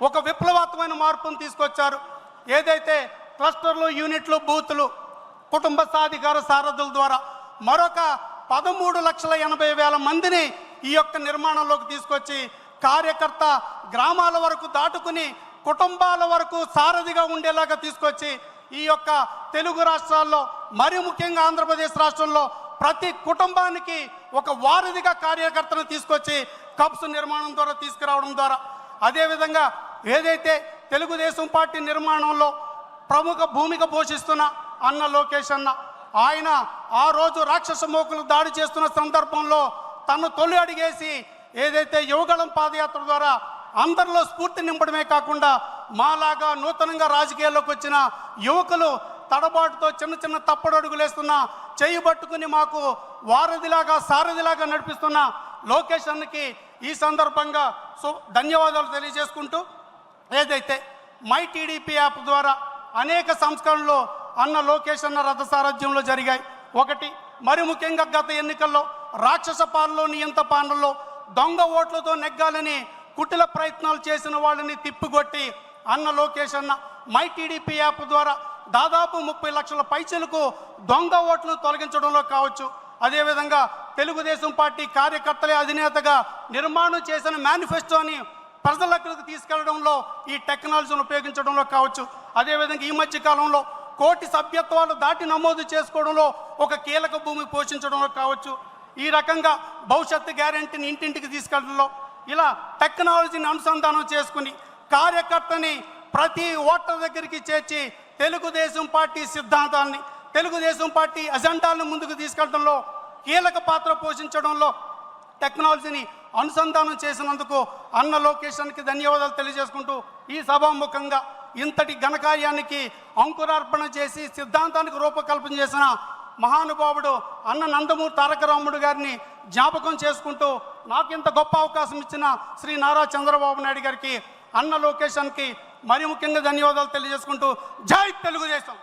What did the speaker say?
ఒక విప్లవాత్మకమైన మార్పును తీసుకొచ్చారు. ఏదైతే క్లస్టర్లు యూనిట్లు బూతులు కుటుంబ సాధికార సారథుల ద్వారా మరొక పదమూడు లక్షల ఎనభై వేల మందిని ఈ యొక్క నిర్మాణంలోకి తీసుకొచ్చి కార్యకర్త గ్రామాల వరకు దాటుకుని కుటుంబాల వరకు సారథిగా ఉండేలాగా తీసుకొచ్చి ఈ యొక్క తెలుగు రాష్ట్రాల్లో మరి ముఖ్యంగా ఆంధ్రప్రదేశ్ రాష్ట్రంలో ప్రతి కుటుంబానికి ఒక వారధిగా కార్యకర్తను తీసుకొచ్చి కప్స్ నిర్మాణం ద్వారా తీసుకురావడం ద్వారా అదేవిధంగా ఏదైతే తెలుగుదేశం పార్టీ నిర్మాణంలో ప్రముఖ భూమిక పోషిస్తున్న అన్న లోకేష్ అన్న ఆయన ఆ రోజు రాక్షస మోకులు దాడి చేస్తున్న సందర్భంలో తను తొలి అడిగేసి ఏదైతే యువగళం పాదయాత్ర ద్వారా అందరిలో స్ఫూర్తి నింపడమే కాకుండా మాలాగా నూతనంగా రాజకీయాల్లోకి వచ్చిన యువకులు తడబాటుతో చిన్న చిన్న తప్పుడు అడుగులేస్తున్న చేయి పట్టుకుని మాకు వారధిలాగా సారథిలాగా నడిపిస్తున్న లోకేష్ అన్నకి ఈ సందర్భంగా సు ధన్యవాదాలు తెలియజేసుకుంటూ ఏదైతే మై టీడీపీ యాప్ ద్వారా అనేక సంస్కరణలు అన్న లోకేష్ అన్న రథ సారథ్యంలో జరిగాయి. ఒకటి మరి ముఖ్యంగా గత ఎన్నికల్లో రాక్షస పాలనలో నియంత పాలనలో దొంగ ఓట్లతో నెగ్గాలని కుటిల ప్రయత్నాలు చేసిన వాళ్ళని తిప్పికొట్టి అన్న లోకేష్ అన్న మై టీడీపీ యాప్ ద్వారా దాదాపు ముప్పై లక్షల పైసలకు దొంగ ఓట్లను తొలగించడంలో కావచ్చు. అదేవిధంగా తెలుగుదేశం పార్టీ కార్యకర్తలే అధినేతగా నిర్మాణం చేసిన మేనిఫెస్టోని ప్రజలకు తీసుకెళ్ళడంలో ఈ టెక్నాలజీని ఉపయోగించడంలో కావచ్చు. అదేవిధంగా ఈ మధ్య కాలంలో కోటి సభ్యత్వాలు దాటి నమోదు చేసుకోవడంలో ఒక కీలక భూమి పోషించడంలో కావచ్చు. ఈ రకంగా భవిష్యత్తు గ్యారెంటీని ఇంటింటికి తీసుకెళ్ళడంలో ఇలా టెక్నాలజీని అనుసంధానం చేసుకుని కార్యకర్తని ప్రతి ఓటర్ దగ్గరికి చేర్చి తెలుగుదేశం పార్టీ సిద్ధాంతాన్ని తెలుగుదేశం పార్టీ అజెండాలను ముందుకు తీసుకెళ్ళడంలో కీలక పాత్ర పోషించడంలో టెక్నాలజీని అనుసంధానం చేసినందుకు అన్న లొకేషన్కి ధన్యవాదాలు తెలియజేసుకుంటూ ఈ సభాముఖంగా ఇంతటి ఘనకార్యానికి అంకురార్పణ చేసి సిద్ధాంతానికి రూపకల్పన చేసిన మహానుభావుడు అన్న నందమూరి తారక రాముడు గారిని జ్ఞాపకం చేసుకుంటూ నాకు ఇంత గొప్ప అవకాశం ఇచ్చిన శ్రీ నారా చంద్రబాబు నాయుడు గారికి అన్న లొకేషన్కి మరి ముఖ్యంగా ధన్యవాదాలు తెలియజేసుకుంటూ జై తెలుగుదేశం.